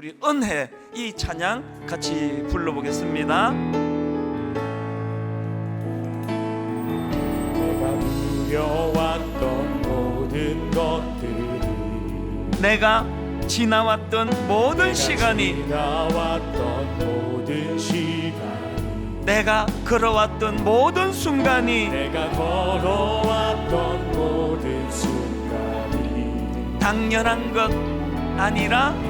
우리 은혜 이 찬양 같이 불러보겠습니다. 내가 누려왔던 모든 것들이 내가 지나왔던 모든 시간이 지나왔던 모든 시간이 내가 걸어왔던 모든 순간이 내가 걸어왔던 모든 순간이 당연한 것 아니라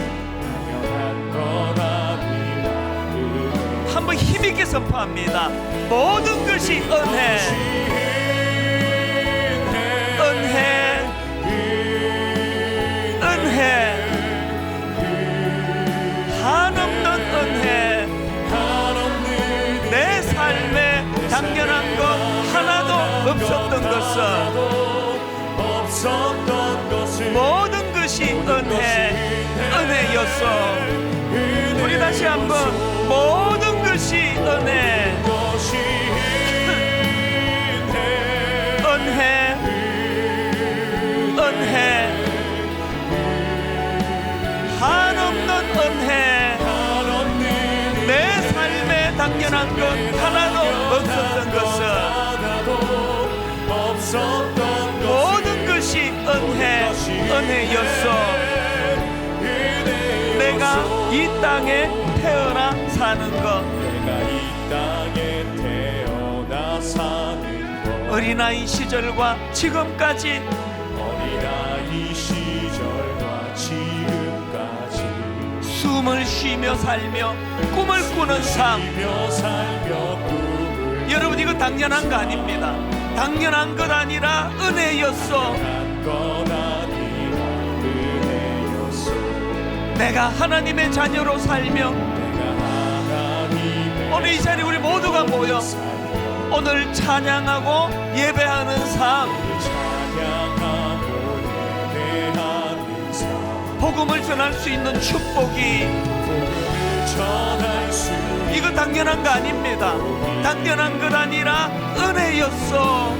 선포합니다. 모든 것이 은혜, 은혜, 은혜, 한없는 은혜, 내 삶에 당연한 것 하나도 없었던 것은 모든 것이 은혜, 은혜였어. 우리 다시 한번 모든 것이 은혜, 은혜 은혜, 한없는 은혜, 내 삶에 당연한 것 하나도 없었던 것은 모든 것이 은혜, 은혜였어. 내가 이 땅에 태어나 사는 것, 땅에 태어나 사는 것 어린아이 시절과 지금까지 어린아이 시절과 지금까지 숨을 쉬며 살며 꿈을 꾸는 삶. 쉬며 살며 꿈을 여러분 이거 당연한 거 아닙니다. 당연한 것 아니라 은혜였어. 한것 아니라 은혜였소 내가 하나님의 자녀로 살며 오늘 이 자리 우리 모두가 모여 오늘 찬양하고 예배하는 삶, 복음을 전할 수 있는 축복이 이거 당연한 거 아닙니다. 당연한 것 아니라 은혜였어.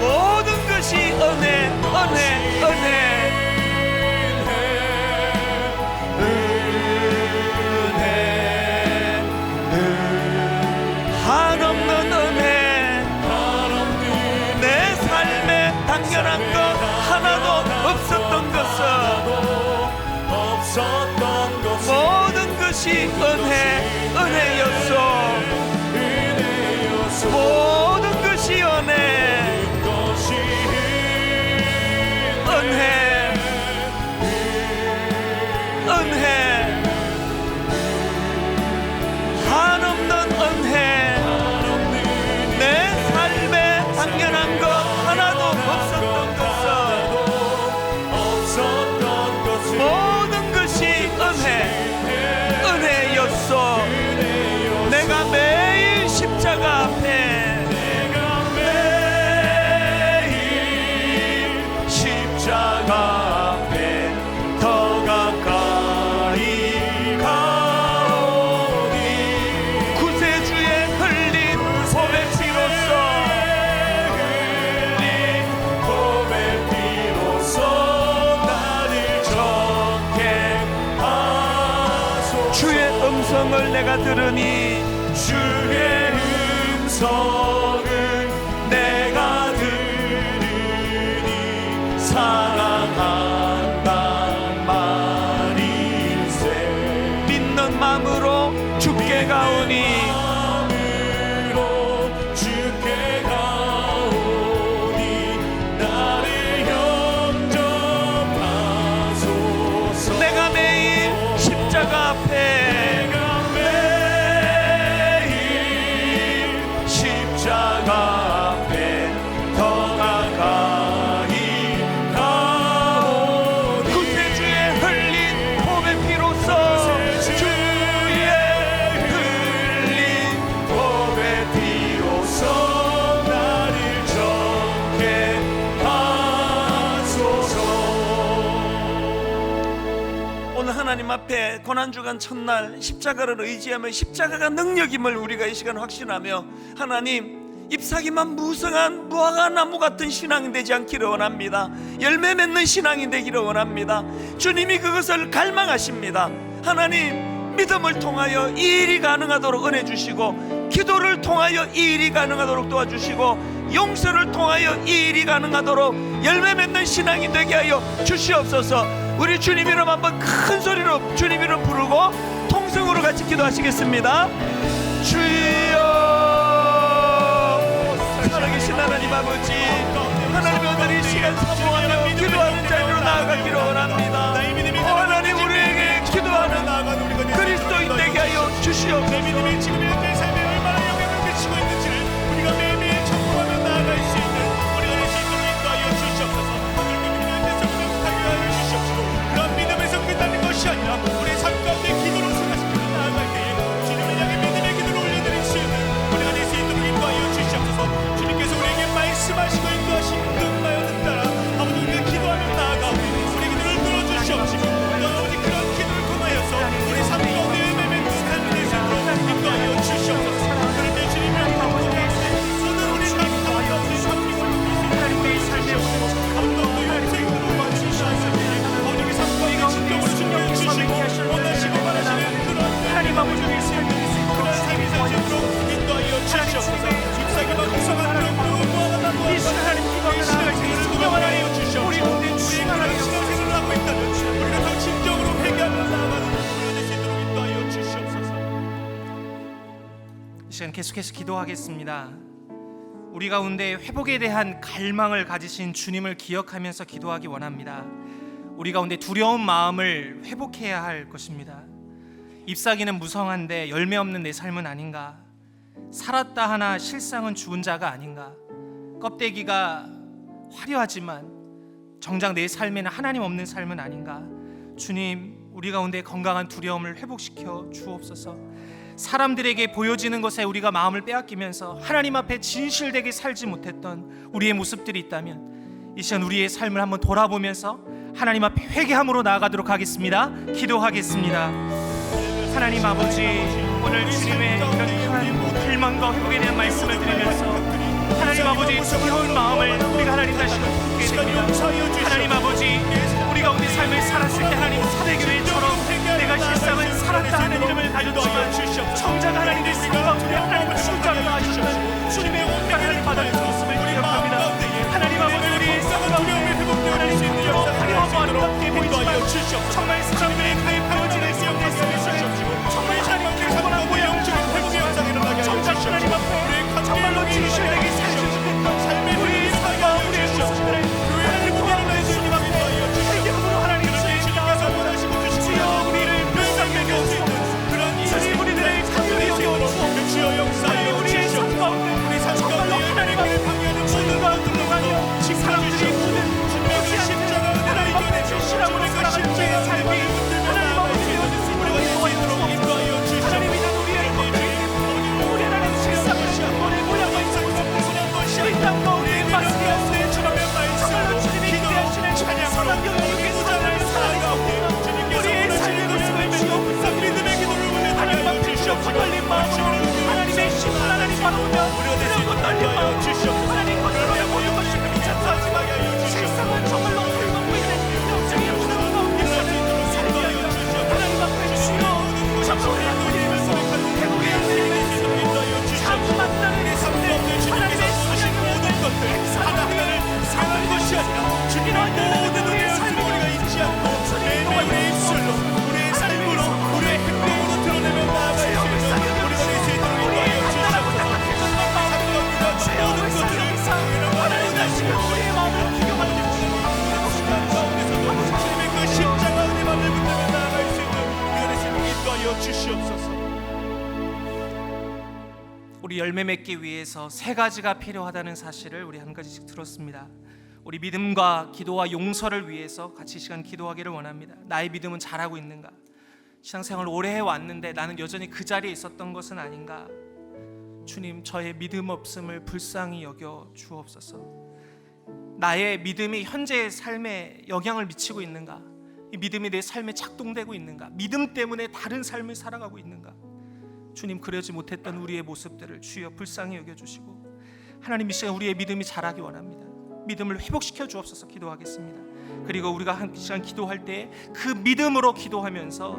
모든 것이 은혜, 은혜. 은혜, 모든 들으니 주의 음성 앞에 고난주간 첫날 십자가를 의지하며 십자가가 능력임을 우리가 이 시간 확신하며 하나님 잎사귀만 무성한 무화과 나무 같은 신앙이 되지 않기를 원합니다. 열매 맺는 신앙이 되기를 원합니다. 주님이 그것을 갈망하십니다. 하나님 믿음을 통하여 이 일이 가능하도록 은혜 주시고 기도를 통하여 이 일이 가능하도록 도와주시고 용서를 통하여 이 일이 가능하도록 열매 맺는 신앙이 되게 하여 주시옵소서 우리 주님 이름 한번 큰 소리로 주님 이름 부르고 통성으로 같이 기도하시겠습니다. 주여 살아계신 하나님 아버지 하나님 오늘 이 시간 사모하며 기도하는 자리로 나아가기를 원합니다. 오 하나님 우리에게 기도하는 그리스도인 되게 하여 내 주시옵소서 시간 계속해서 기도하겠습니다. 우리 가운데 회복에 대한 갈망을 가지신 주님을 기억하면서 기도하기 원합니다. 우리 가운데 두려운 마음을 회복해야 할 것입니다. 잎사귀는 무성한데 열매 없는 내 삶은 아닌가? 살았다 하나 실상은 죽은 자가 아닌가? 껍데기가 화려하지만 정작 내 삶에는 하나님 없는 삶은 아닌가? 주님, 우리 가운데 건강한 두려움을 회복시켜 주옵소서. 사람들에게 보여지는 것에 우리가 마음을 빼앗기면서 하나님 앞에 진실되게 살지 못했던 우리의 모습들이 있다면 이 시간 우리의 삶을 한번 돌아보면서 하나님 앞에 회개함으로 나아가도록 하겠습니다. 기도하겠습니다. 하나님 아버지 오늘 주님의 이런 강한 갈망과 회복에 대한 말씀을 드리면서 하나님 아버지 두려운 마음을 우리가 하나님 다시 품게 됩니다. 모든 우리의 삶을 우리가 잊지 않고 매일매일 우리의 입술로 우리의 삶으로 우리의 행동으로 드러내며 나아갈 수 있는 우리가 될수 있도록 인도하여 주시옵소서 모든 것들을 하나님 다시 우리의 마음을 비교하는 가운데서도 주님의 그 십자가 은혜 마음을 붙들며 나아갈 수 있는 우리가 될수 있도록 인도하여 주시옵소서 우리 열매 맺기 위해서 세 가지가 필요하다는 사실을 우리 한 가지씩 들었습니다. 우리 믿음과 기도와 용서를 위해서 같이 이 시간 기도하기를 원합니다. 나의 믿음은 잘하고 있는가? 신앙생활 오래 해 왔는데 나는 여전히 그 자리에 있었던 것은 아닌가? 주님, 저의 믿음 없음을 불쌍히 여겨 주옵소서. 나의 믿음이 현재의 삶에 영향을 미치고 있는가? 이 믿음이 내 삶에 작동되고 있는가? 믿음 때문에 다른 삶을 살아가고 있는가? 주님 그러지 못했던 우리의 모습들을 주여 불쌍히 여겨 주시고 하나님 이 시간 우리의 믿음이 자라기 원합니다. 믿음을 회복시켜 주옵소서 기도하겠습니다. 그리고 우리가 한 시간 기도할 때 그 믿음으로 기도하면서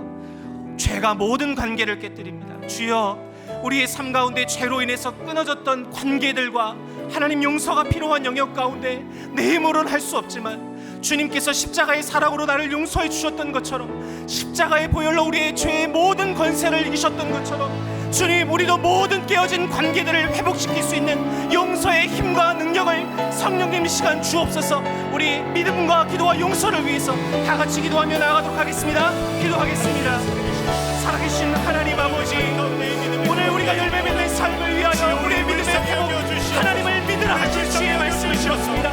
죄가 모든 관계를 깨뜨립니다. 주여, 우리의 삶 가운데 죄로 인해서 끊어졌던 관계들과 하나님 용서가 필요한 영역 가운데 내 힘으로는 할 수 없지만 주님께서 십자가의 사랑으로 나를 용서해 주셨던 것처럼 십자가의 보혈로 우리의 죄의 모든 권세를 이기셨던 것처럼 주님 우리도 모든 깨어진 관계들을 회복시킬 수 있는 용서의 힘과 능력을 성령님 이 시간 주옵소서. 우리 믿음과 기도와 용서를 위해서 다 같이 기도하며 나아가도록 하겠습니다. 기도하겠습니다. 살아계신 하나님 아버지 오늘 우리가 열매 맺는 삶을 위하여 우리의 믿음의 회복 하나님을 믿으라 하신 주의 말씀을 주었습니다.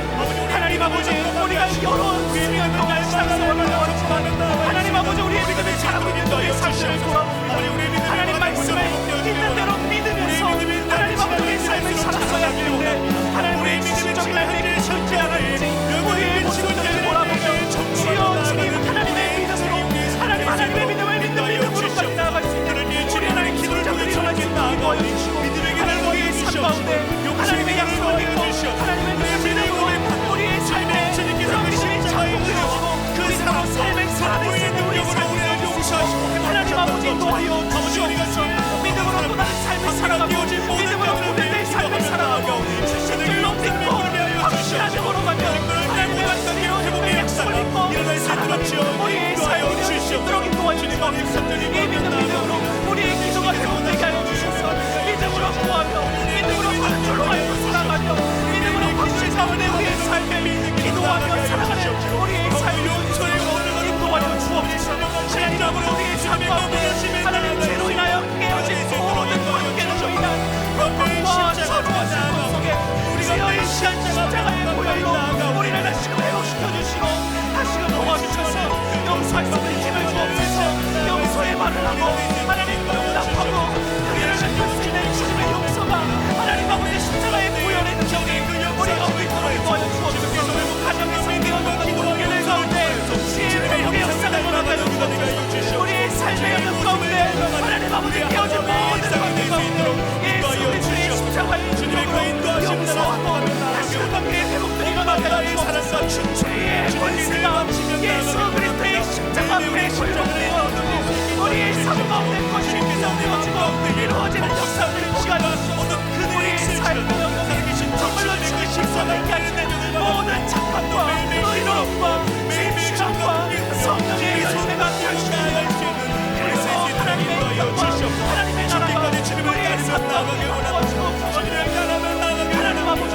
하나님 아버지 우리가 여러 수년 동안 신앙생활을 해왔지만 하나님 아버지 우리의 믿음이 자라고 있는 우리의 삶을 돌아봅니다 하나님 말 삶을 살았어야 하는데 하나님 우리의 믿음이 하나 삶이 되어 주시도록 인도하여 주시옵소서 이 믿음 믿음으 죄의 권세가 예수 그리스도의 십자가 앞에 고정되어 우리의 삶 가운데 것이 되어지고 이루어지는 역사들을 시간이 우리의 영역에 정말로 주의 있게 하시는 모든 착함과 의로움과 진실함과 성령의 열매가 되어지는 그래서 하나님의 영광 하나님의 나라가 우리의 삶 가운데 이루어지고 하나님 아버지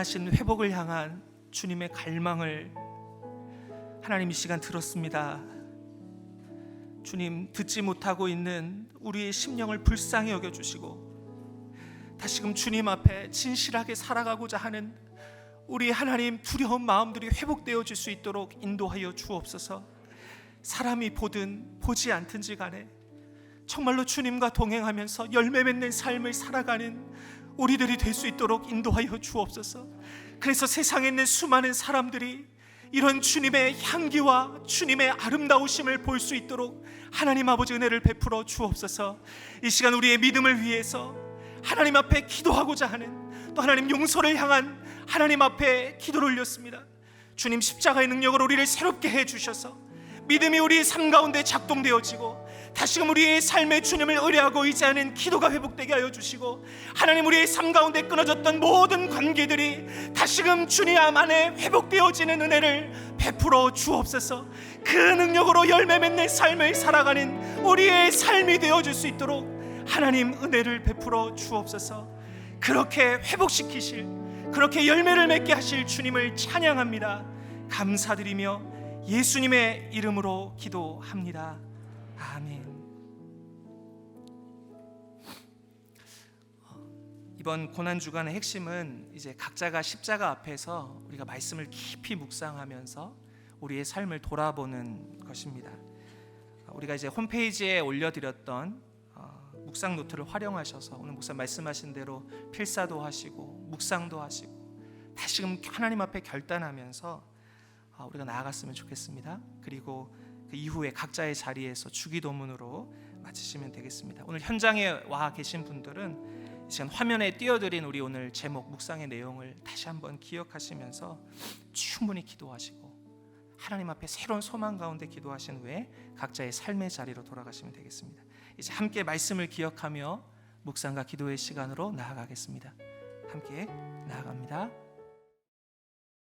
향하신 회복을 향한 주님의 갈망을 하나님 이 시간 들었습니다. 주님 듣지 못하고 있는 우리의 심령을 불쌍히 여겨 주시고 다시금 주님 앞에 진실하게 살아가고자 하는 우리 하나님 두려운 마음들이 회복되어 질 수 있도록 인도하여 주옵소서. 사람이 보든 보지 않든지 간에 정말로 주님과 동행하면서 열매 맺는 삶을 살아가는 우리들이 될 수 있도록 인도하여 주옵소서. 그래서 세상에 있는 수많은 사람들이 이런 주님의 향기와 주님의 아름다우심을 볼 수 있도록 하나님 아버지 은혜를 베풀어 주옵소서. 이 시간 우리의 믿음을 위해서 하나님 앞에 기도하고자 하는 또 하나님 용서를 향한 하나님 앞에 기도를 올렸습니다. 주님 십자가의 능력으로 우리를 새롭게 해 주셔서 믿음이 우리의 삶 가운데 작동되어지고 다시금 우리의 삶의 주님을 의뢰하고 의지하는 기도가 회복되게 하여 주시고 하나님 우리의 삶 가운데 끊어졌던 모든 관계들이 다시금 주님 안에 회복되어지는 은혜를 베풀어 주옵소서. 그 능력으로 열매 맺는 삶을 살아가는 우리의 삶이 되어줄 수 있도록 하나님 은혜를 베풀어 주옵소서. 그렇게 회복시키실 그렇게 열매를 맺게 하실 주님을 찬양합니다. 감사드리며 예수님의 이름으로 기도합니다 아멘. 이번 고난 주간의 핵심은 이제 각자가 십자가 앞에서 우리가 말씀을 깊이 묵상하면서 우리의 삶을 돌아보는 것입니다. 우리가 이제 홈페이지에 올려드렸던 어, 묵상 노트를 활용하셔서 오늘 목사 말씀하신 대로 필사도 하시고 묵상도 하시고 다시금 하나님 앞에 결단하면서 어, 우리가 나아갔으면 좋겠습니다. 그리고 그 이후에 각자의 자리에서 주기도문으로 마치시면 되겠습니다. 오늘 현장에 와 계신 분들은 이 시간 화면에 띄워드린 우리 오늘 제목 묵상의 내용을 다시 한번 기억하시면서 충분히 기도하시고 하나님 앞에 새로운 소망 가운데 기도하신 후에 각자의 삶의 자리로 돌아가시면 되겠습니다. 이제 함께 말씀을 기억하며 묵상과 기도의 시간으로 나아가겠습니다. 함께 나아갑니다.